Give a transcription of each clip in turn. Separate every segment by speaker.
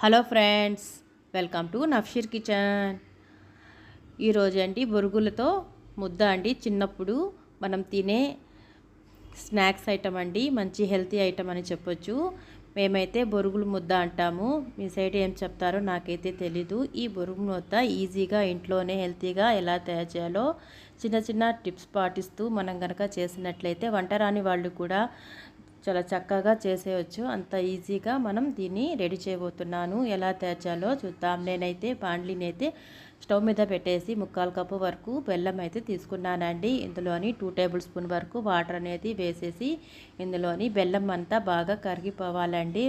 Speaker 1: Hello friends welcome to Nafsheer kitchen. ఈరోజు అండి బొరుగులతో ముద్ద అండి. చిన్నప్పుడు మనం తినే స్నాక్స్ ఐటమ్ అండి మంచి హెల్తీ ఐటమ్ అని చెప్పొచ్చు. మేమైతే బొరుగులు ముద్ద అంటాము. మీ సైడ్ ఏం చెప్తారో నాకైతే తెలీదు. ఈ బొరుగు ముద్ద ఈజీగా ఇంట్లోనే హెల్తీగా ఎలా తయారు చేయాలో చిన్న చిన్న టిప్స్ పాటిస్తూ మనం కనుక చేసినట్లయితే వంట రాని వాళ్ళు కూడా చాలా చక్కగా చేసేయచ్చు. అంత ఈజీగా మనం దీన్ని రెడీ చేయబోతున్నాను. ఎలా తయారు చూద్దాం. నేనైతే బాండ్లీని అయితే స్టవ్ మీద పెట్టేసి ముక్కాలు కప్పు వరకు బెల్లం అయితే తీసుకున్నానండి. ఇందులోని టూ టేబుల్ స్పూన్ వరకు వాటర్ అనేది వేసేసి ఇందులోని బెల్లం అంతా బాగా కరిగిపోవాలండి.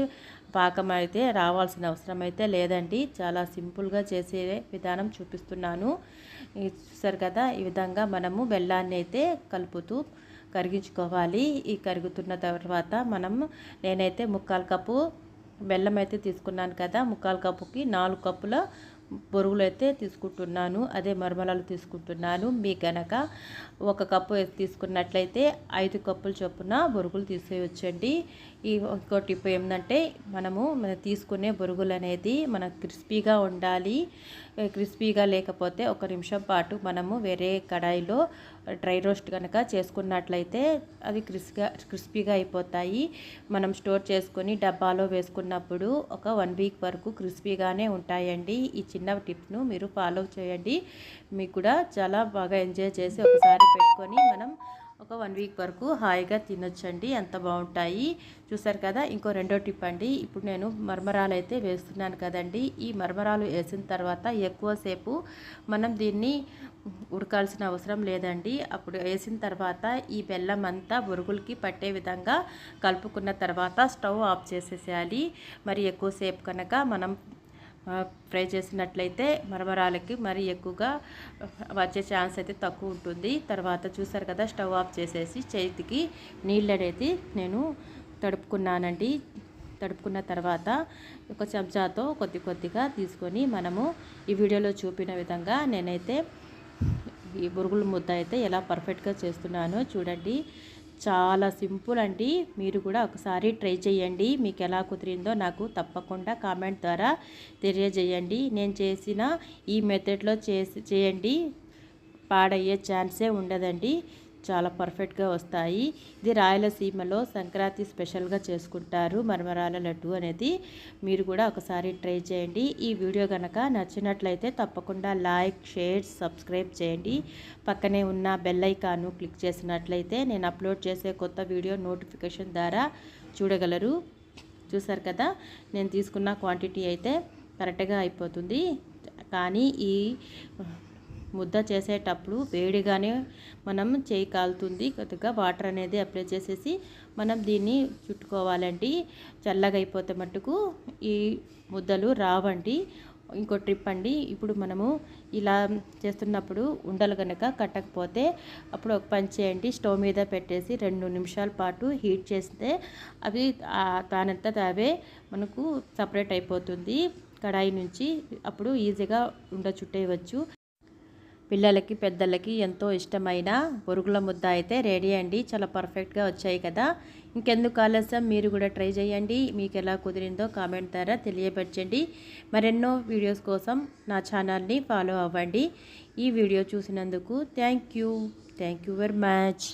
Speaker 1: పాకం అయితే రావాల్సిన అవసరం అయితే లేదండి. చాలా సింపుల్గా చేసే విధానం చూపిస్తున్నాను. చూసారు కదా ఈ విధంగా మనము బెల్లాన్ని అయితే కలుపుతూ కరిగించుకోవాలి. ఈ కరుగుతున్న తర్వాత మనం నేనైతే ముక్కాలు కప్పు బెల్లం అయితే తీసుకున్నాను కదా ముక్కాలు కప్పుకి నాలుగు కప్పుల బొరుగులు అయితే తీసుకుంటున్నాను అదే మరమలాలు తీసుకుంటున్నాను. మీ కనుక ఒక కప్పు తీసుకున్నట్లయితే ఐదు కప్పుల చొప్పున బొరుగులు తీసేయొచ్చండి. ఈ ఇంకో టిప్ ఏంటంటే మనము మన తీసుకునే బొరుగులు అనేది మన క్రిస్పీగా ఉండాలి. క్రిస్పీగా లేకపోతే ఒక నిమిషం పాటు మనము వేరే కడాయిలో డ్రై రోస్ట్ కనుక చేసుకున్నట్లయితే అవి క్రిస్గా క్రిస్పీగా అయిపోతాయి. మనం స్టోర్ చేసుకొని డబ్బాలో వేసుకున్నప్పుడు ఒక వన్ వీక్ వరకు క్రిస్పీగానే ఉంటాయండి. ఈ చిన్న టిప్ను మీరు ఫాలో చేయండి. మీకు కూడా చాలా బాగా ఎంజాయ్ చేసి ఒకసారి పెట్టుకొని మనం ఒక వన్ వీక్ వరకు హాయిగా తినొచ్చండి. ఎంత బాగుంటాయి. చూసారు కదా ఇంకో రెండో టిప్ అండి. ఇప్పుడు నేను మర్మరాలు అయితే వేస్తున్నాను కదండి. ఈ మర్మరాలు వేసిన తర్వాత ఎక్కువసేపు మనం దీన్ని ఉడకాల్సిన అవసరం లేదండి. అప్పుడు వేసిన తర్వాత ఈ బెల్లం అంతా బొరుగులకి పట్టే విధంగా కలుపుకున్న తర్వాత స్టవ్ ఆఫ్ చేసేసేయాలి. మరి ఎక్కువసేపు కనుక మనం ఫ్రై చేసినట్లయితే మరమరాలకి మరి ఎక్కువగా వచ్చే ఛాన్స్ అయితే తక్కువ ఉంటుంది. తర్వాత చూసారు కదా స్టవ్ ఆఫ్ చేసేసి చేతికి నీళ్ళు అనేది నేను తడుపుకున్నానండి. తడుపుకున్న తర్వాత ఒక చెంచాతో కొద్ది కొద్దిగా తీసుకొని మనము ఈ వీడియోలో చూపిన విధంగా నేనైతే ఈ బురుగుల ముద్ద అయితే ఎలా పర్ఫెక్ట్గా చేస్తున్నానో చూడండి. చాలా సింపుల్ అండి. మీరు కూడా ఒకసారి ట్రై చేయండి. మీకు ఎలా కుదిరిందో నాకు తప్పకుండా కామెంట్ ద్వారా తెలియజేయండి. నేను చేసిన ఈ మెథడ్లో చేసి చేయండి. పాడయ్యే ఛాన్సే ఉండదండి. చాలా పర్ఫెక్ట్గా వస్తాయి. ఇది రాయలసీమలో సంక్రాంతి స్పెషల్గా చేసుకుంటారు. మరమరాల లడ్డు అనేది మీరు కూడా ఒకసారి ట్రై చేయండి. ఈ వీడియో కనుక నచ్చినట్లయితే తప్పకుండా లైక్ షేర్ సబ్స్క్రైబ్ చేయండి. పక్కనే ఉన్న బెల్ ఐకాను క్లిక్ చేసినట్లయితే నేను అప్లోడ్ చేసే కొత్త వీడియో నోటిఫికేషన్ ద్వారా చూడగలరు. చూసారు కదా? నేను తీసుకున్న క్వాంటిటీ అయితే కరెక్ట్గా అయిపోతుంది. కానీ ఈ ముద్ద చేసేటప్పుడు వేడిగానే మనం చేయి కాలుతుంది. కొద్దిగా వాటర్ అనేది అప్లై చేసేసి మనం దీన్ని చుట్టుకోవాలండి. చల్లగా అయిపోతే మట్టుకు ఈ ముద్దలు రావండి. ఇంకో ట్రిప్ అండి. ఇప్పుడు మనము ఇలా చేస్తున్నప్పుడు ఉండలు కనుక కట్టకపోతే అప్పుడు ఒక పని చేయండి. స్టవ్ మీద పెట్టేసి రెండు నిమిషాల పాటు హీట్ చేస్తే అవి దానంతా అవే మనకు సపరేట్ అయిపోతుంది. కడాయి నుంచి అప్పుడు ఈజీగా ఉండ చుట్టేయవచ్చు. పిల్లలకి పెద్దలకి ఎంతో ఇష్టమైన పొరుగుల ముద్ద అయితే రెడీ అండి. చాలా పర్ఫెక్ట్గా వచ్చాయి కదా. ఇంకెందుకు ఆలస్యం? మీరు కూడా ట్రై చేయండి. మీకు ఎలా కుదిరిందో కామెంట్ ద్వారా తెలియపరచండి. మరెన్నో వీడియోస్ కోసం నా ఛానల్ని ఫాలో అవ్వండి. ఈ వీడియో చూసినందుకు thank you. Thank you very much.